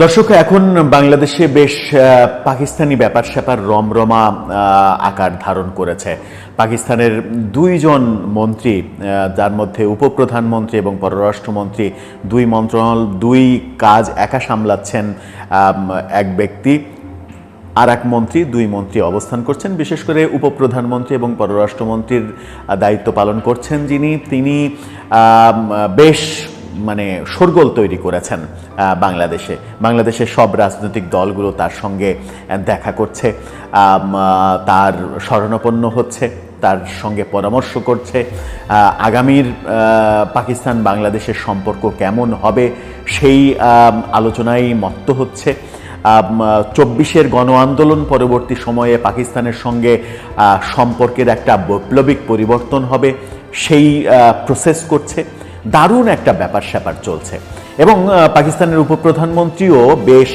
দর্শক, এখন বাংলাদেশে বেশ পাকিস্তানি ব্যাপার স্যাপার রমরমা আকার ধারণ করেছে। পাকিস্তানের দুইজন মন্ত্রী যার মধ্যে উপপ্রধানমন্ত্রী এবং পররাষ্ট্রমন্ত্রী, দুই মন্ত্রণালয়, দুই কাজ একা সামলাচ্ছেন এক ব্যক্তি। আর এক মন্ত্রী, দুই মন্ত্রী অবস্থান করছেন। বিশেষ করে উপপ্রধানমন্ত্রী এবং পররাষ্ট্রমন্ত্রীর দায়িত্ব পালন করছেন যিনি। তিনি বেশ মানে শোরগোল তৈরি করেছেন বাংলাদেশে। বাংলাদেশের সব রাজনৈতিক দলগুলো তার সঙ্গে দেখা করছে। তার শরণাপন্ন হচ্ছে, তার সঙ্গে পরামর্শ করছে। আগামীর পাকিস্তান বাংলাদেশের সম্পর্ক কেমন হবে সেই আলোচনায় মত্ত হচ্ছে। চব্বিশের গণ আন্দোলন পরবর্তী সময়ে পাকিস্তানের সঙ্গে সম্পর্কের একটা বৈপ্লবিক পরিবর্তন হবে, সেই প্রসেস করছে। দারুণ একটা ব্যাপার স্যাপার চলছে। এবং পাকিস্তানের উপপ্রধানমন্ত্রীও বেশ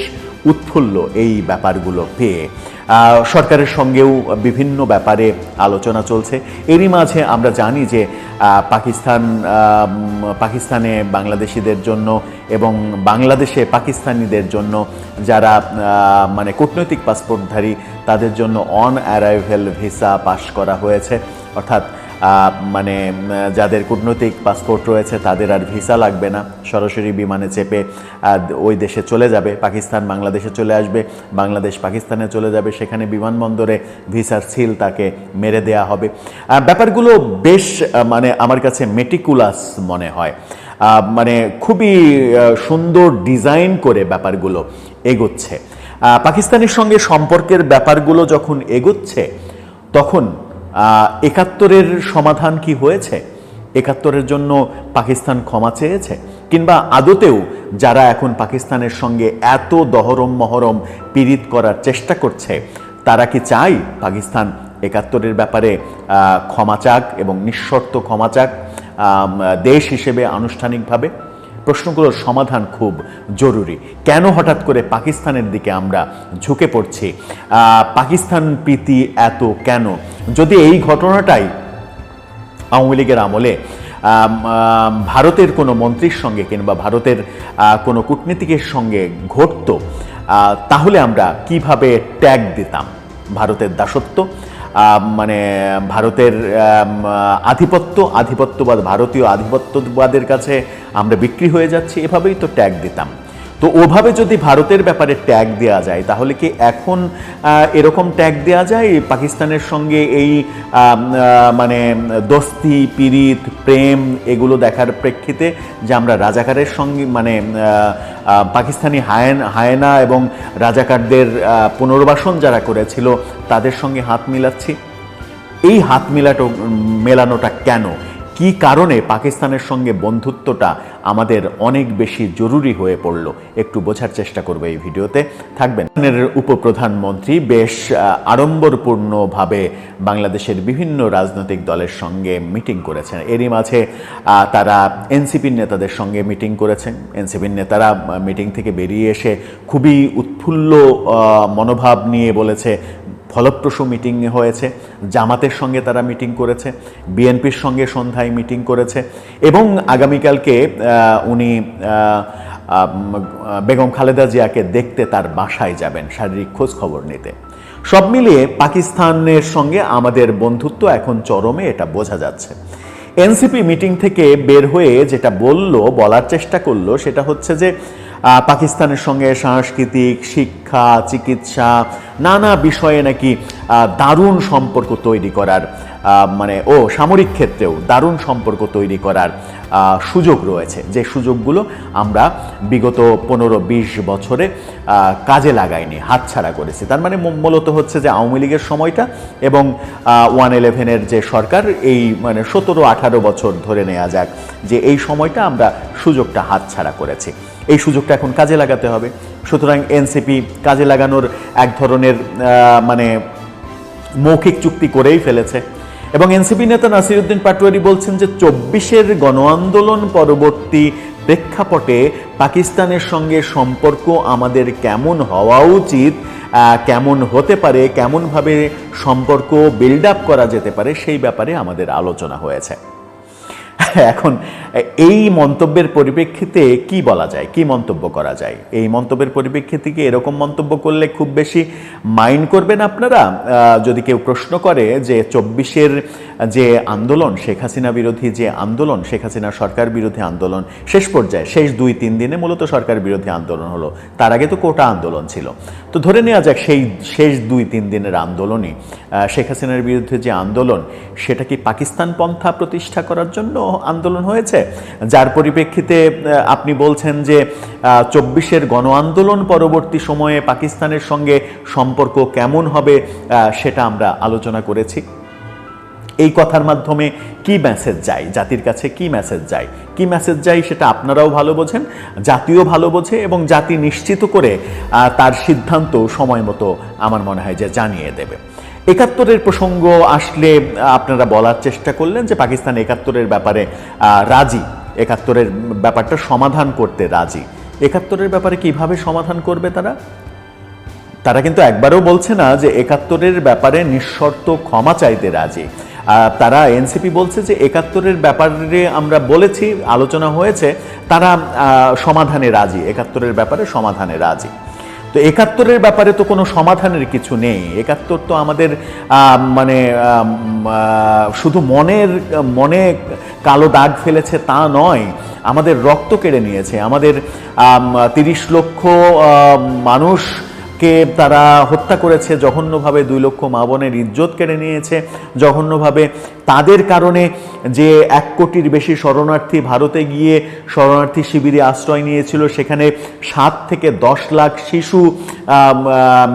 উৎফুল্ল এই ব্যাপারগুলো পেয়ে। সরকারের সঙ্গেও বিভিন্ন ব্যাপারে আলোচনা চলছে। এরই মাঝে আমরা জানি যে পাকিস্তান পাকিস্তানে বাংলাদেশিদের জন্য এবং বাংলাদেশে পাকিস্তানিদের জন্য যারা মানে কূটনৈতিক পাসপোর্টধারী, তাদের জন্য অন অ্যারাইভেল ভিসা পাশ করা হয়েছে। অর্থাৎ মানে যাদের কূটনৈতিক পাসপোর্ট রয়েছে, তাদের আর ভিসা লাগবে না। সরাসরি বিমানে চেপে ওই দেশে চলে যাবে। পাকিস্তান বাংলাদেশে চলে আসবে। বাংলাদেশ পাকিস্তানে চলে যাবে। সেখানে বিমানবন্দরে ভিসার সিল তাকে মেরে দেয়া হবে। ব্যাপারগুলো বেশ মানে আমার কাছে মেটিকুলাস মনে হয়। মানে খুবই সুন্দর ডিজাইন করে ব্যাপারগুলো এগোচ্ছে। পাকিস্তানের সঙ্গে সম্পর্কের ব্যাপারগুলো যখন এগোচ্ছে, তখন একাত্তরের সমাধান কি হয়েছে? একাত্তরের জন্য পাকিস্তান ক্ষমা চেয়েছে? কিংবা আদতেও যারা এখন পাকিস্তানের সঙ্গে এত দহরম মহরম পীড়িত করার চেষ্টা করছে, তারা কি চাই পাকিস্তান একাত্তরের ব্যাপারে ক্ষমা চাক এবং নিঃশর্ত ক্ষমা চাক দেশ হিসেবে আনুষ্ঠানিকভাবে? প্রশ্নগুলোর সমাধান খুব জরুরি। কেন হঠাৎ করে পাকিস্তানের দিকে আমরা ঝুঁকে পড়ছি? পাকিস্তান প্রীতি এত কেন? যদি এই ঘটনাটাই আওয়ামী লীগের আমলে আম, আম, ভারতের কোনো মন্ত্রীর সঙ্গে কিংবা ভারতের কোনো কূটনীতিকের সঙ্গে ঘটতো তাহলে আমরা কীভাবে ট্যাগ দিতাম ভারতের দাসত্ব? মানে ভারতের আধিপত্য, আধিপত্যবাদ, ভারতীয় আধিপত্যবাদের কাছে আমরা বিক্রি হয়ে যাচ্ছি। এভাবেই তো ট্যাগ দিতাম। তো ওভাবে যদি ভারতের ব্যাপারে ট্যাগ দেওয়া যায়, তাহলে কি এখন এরকম ট্যাগ দেওয়া যায়? পাকিস্তানের সঙ্গে এই মানে দস্তি, পীড়িত, প্রেম এগুলো দেখার প্রেক্ষিতে যে আমরা রাজাকারের সঙ্গে মানে পাকিস্তানি হায়েন, হায়না এবং রাজাকারদের পুনর্বাসন যারা করেছিল, তাদের সঙ্গে হাত মিলাচ্ছি। এই হাত মিলাটো মেলানোটা কেন? কি কারণে পাকিস্তানের সঙ্গে বন্ধুত্বটা আমাদের অনেক বেশি জরুরি হয়ে পড়ল? একটু বোঝার চেষ্টা করবে এই ভিডিওতে। থাকবেন উপপ্রধানমন্ত্রী, বেশ আড়ম্বরপূর্ণভাবে বাংলাদেশের বিভিন্ন রাজনৈতিক দলের সঙ্গে মিটিং করেছেন। এরই মাঝে তারা এনসিপির নেতাদের সঙ্গে মিটিং করেছেন। এনসিপির নেতারা মিটিং থেকে বেরিয়ে এসে খুবই উৎফুল্ল মনোভাব নিয়ে বলেছে ফলপ্রসূ মিটিং হয়েছে, জামাতের সঙ্গে তারা মিটিং করেছে, বিএনপির সঙ্গে সন্ধ্যায় মিটিং করেছে এবং আগামীকালকে উনি বেগম খালেদা জিয়াকে দেখতে তার বাসায় যাবেন শারীরিক খোঁজ খবর নিতে। সব মিলিয়ে পাকিস্তানের সঙ্গে আমাদের বন্ধুত্ব এখন চরমে, এটা বোঝা যাচ্ছে। এনসিপি মিটিং থেকে বের হয়ে যেটা বলল, বলার চেষ্টা করল, সেটা হচ্ছে যে পাকিস্তানের সঙ্গে সাংস্কৃতিক শিক্ষা চিকিৎসা নানা বিষয়ে নাকি দারুণ সম্পর্ক তৈরি করার মানে ও সামরিক ক্ষেত্রেও দারুণ সম্পর্ক তৈরি করার সুযোগ রয়েছে। যে সুযোগগুলো আমরা বিগত পনেরো বিশ বছরে কাজে লাগাইনি, হাতছাড়া করেছি। তার মানে মূলত হচ্ছে যে আওয়ামী লীগের সময়টা এবং ওয়ান ইলেভেনের যে সরকার, এই মানে সতেরো আঠারো বছর ধরে নেওয়া যাক যে এই সময়টা আমরা সুযোগটা হাতছাড়া করেছি। এই সুযোগটা এখন কাজে লাগাতে হবে। সুতরাং এনসিপি কাজে লাগানোর এক ধরনের মানে মৌখিক চুক্তি করেই ফেলেছে। এবং এনসিপি নেতা নাসিরুদ্দিন পাটোয়ারি বলছেন যে চব্বিশের গণ আন্দোলন পরবর্তী প্রেক্ষাপটে পাকিস্তানের সঙ্গে সম্পর্ক আমাদের কেমন হওয়া উচিত কেমন হতে পারে, কেমনভাবে সম্পর্ক বিল্ড আপ করা যেতে পারে সেই ব্যাপারে আমাদের আলোচনা হয়েছে। এখন এই মন্তব্যের পরিপ্রেক্ষিতে কি বলা যায়? কি মন্তব্য করা যায়? এই মন্তব্যের পরিপ্রেক্ষিতে কি এরকম মন্তব্য করলে খুব বেশি মাইন্ড করবেন আপনারা? যদি কেউ প্রশ্ন করে যে চব্বিশের যে আন্দোলন, শেখ হাসিনা বিরোধী যে আন্দোলন, শেখ হাসিনা সরকার বিরোধী আন্দোলন, শেষ পর্যায়ে, শেষ দুই, তিন দিনে মূলত সরকার বিরোধী আন্দোলন হলো। তার আগে তো কোটা আন্দোলন ছিল। তো ধরে নেওয়া যাক সেই শেষ দুই, তিন দিনের আন্দোলনই শেখ হাসিনার বিরুদ্ধে যে আন্দোলন, সেটা কি পাকিস্তান পন্থা প্রতিষ্ঠা করার জন্য আন্দোলন হয়েছে? যার পরিপ্রেক্ষিতে আপনি বলছেন যে চব্বিশের গণ আন্দোলন পরবর্তী সময়ে পাকিস্তানের সঙ্গে সম্পর্ক কেমন হবে সেটা আমরা আলোচনা করেছি। এই কথার মাধ্যমে কি মেসেজ যায়? জাতির কাছে কি মেসেজ যায়? কি মেসেজ যায় সেটা আপনারাও ভালো বোঝেন, জাতিও ভালো বোঝে এবং জাতি নিশ্চিত করে তার সিদ্ধান্ত সময় মতো আমার মনে হয় যে জানিয়ে দেবে। একাত্তরের প্রসঙ্গ আসলে আপনারা বলার চেষ্টা করলেন যে পাকিস্তান একাত্তরের ব্যাপারে রাজি। একাত্তরের ব্যাপারটা সমাধান করতে রাজি। একাত্তরের ব্যাপারে কীভাবে সমাধান করবে তারা? তারা কিন্তু একবারও বলছে না যে একাত্তরের ব্যাপারে নিঃশর্ত ক্ষমা চাইতে রাজি। তারা এনসিপি বলছে যে একাত্তরের ব্যাপারে আমরা বলেছি, আলোচনা হয়েছে, তারা সমাধানে রাজি, একাত্তরের ব্যাপারে সমাধানে রাজি। তো একাত্তরের ব্যাপারে তো কোনো সমাধানের কিছু নেই। একাত্তর তো আমাদের মানে শুধু মনের, মনে কালো দাগ ফেলেছে তা নয়, আমাদের রক্ত কেড়ে নিয়েছে। আমাদের তিরিশ লক্ষ মানুষ কে তারা হত্যা করেছে, জঘন্যভাবে দুই লক্ষ মা বোনের ইজ্জত কেড়ে নিয়েছে, জঘন্যভাবে তাদের কারণে যে এক কোটির বেশি শরণার্থী ভারতে গিয়ে শরণার্থী শিবিরে আশ্রয় নিয়েছিল, সেখানে সাত থেকে দশ লাখ শিশু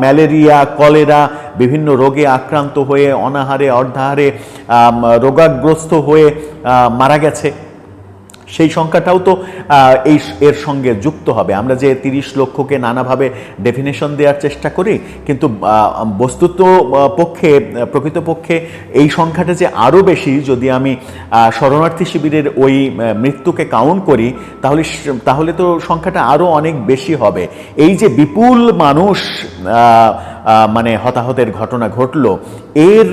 ম্যালেরিয়া, কলেরা, বিভিন্ন রোগে আক্রান্ত হয়ে, অনাহারে, অর্ধাহারে রোগাগ্রস্ত হয়ে মারা গেছে। সেই সংখ্যাটাও তো এই এর সঙ্গে যুক্ত হবে। আমরা যে তিরিশ লক্ষকে নানাভাবে ডেফিনেশন দেওয়ার চেষ্টা করি, কিন্তু বস্তুত পক্ষে, প্রকৃতপক্ষে এই সংখ্যাটা যে আরও বেশি, যদি আমি শরণার্থী শিবিরের ওই মৃত্যুকে কাউন্ট করি, তাহলে তাহলে তো সংখ্যাটা আরও অনেক বেশি হবে। এই যে বিপুল মানুষ মানে হতাহতের ঘটনা ঘটলো, এর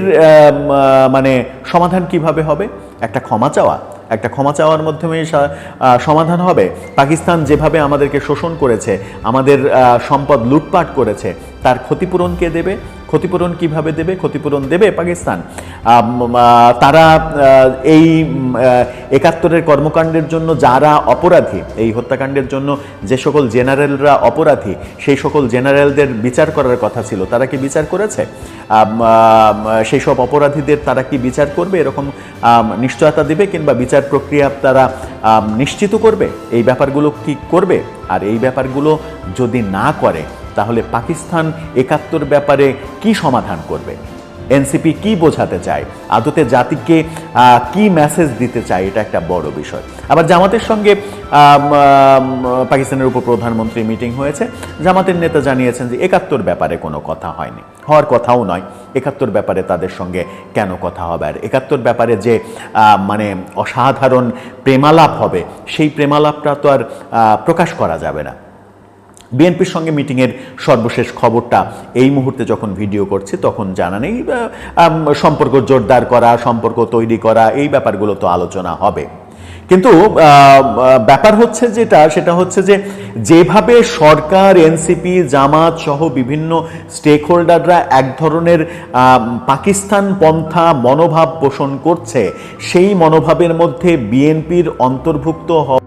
মানে সমাধান কীভাবে হবে? একটা ক্ষমা চাওয়া একটা ক্ষমা চাওয়ার মাধ্যমে সমাধান হবে। পাকিস্তান যেভাবে আমাদেরকে শোষণ করেছে, আমাদের সম্পদ লুটপাট করেছে, তার ক্ষতিপূরণ কে দেবে? ক্ষতিপূরণ কীভাবে দেবে? ক্ষতিপূরণ দেবে পাকিস্তান। তারা এই একাত্তরের কর্মকাণ্ডের জন্য যারা অপরাধী, এই হত্যাকাণ্ডের জন্য যে সকল জেনারেলরা অপরাধী, সেই সকল জেনারেলদের বিচার করার কথা ছিল। তারা কি বিচার করেছে? সেই সব অপরাধীদের তারা কি বিচার করবে? এরকম নিশ্চয়তা দিবে কিংবা বিচার প্রক্রিয়া তারা নিশ্চিত করবে? এই ব্যাপারগুলো কি করবে? আর এই ব্যাপারগুলো যদি না করে তাহলে পাকিস্তান একাত্তর ব্যাপারে কি সমাধান করবে? এনসিপি কি বোঝাতে চায়? আদতে জাতিকে কি মেসেজ দিতে চায়? এটা একটা বড় বিষয়। আবার জামাতের সঙ্গে পাকিস্তানের উপপ্রধানমন্ত্রী মিটিং হয়েছে। জামাতের নেতা জানিয়েছেন যে একাত্তর ব্যাপারে কোনো কথা হয়নি। হওয়ার কথাও নয়। একাত্তর ব্যাপারে তাদের সঙ্গে কেন কথা হবে? আর একাত্তর ব্যাপারে যে মানে অসাধারণ প্রেমালাপ হবে, সেই প্রেমালাপটা তো আর প্রকাশ করা যাবে না। বিএনপির সঙ্গে মিটিংয়ের সর্বশেষ খবরটা এই মুহূর্তে যখন ভিডিও করছি, তখন জানা নেই সম্পর্ক জোরদার করা, সম্পর্ক তৈরি করা, এই ব্যাপারগুলো তো আলোচনা হবে। কিন্তু ব্যাপার হচ্ছে যেটা, সেটা হচ্ছে যে যেভাবে সরকার, এনসিপি, জামাত সহ বিভিন্ন স্টেক হোল্ডাররা এক ধরনের পাকিস্তান পন্থা মনোভাব পোষণ করছে, সেই মনোভাবের মধ্যে বিএনপির অন্তর্ভুক্ত হওয়া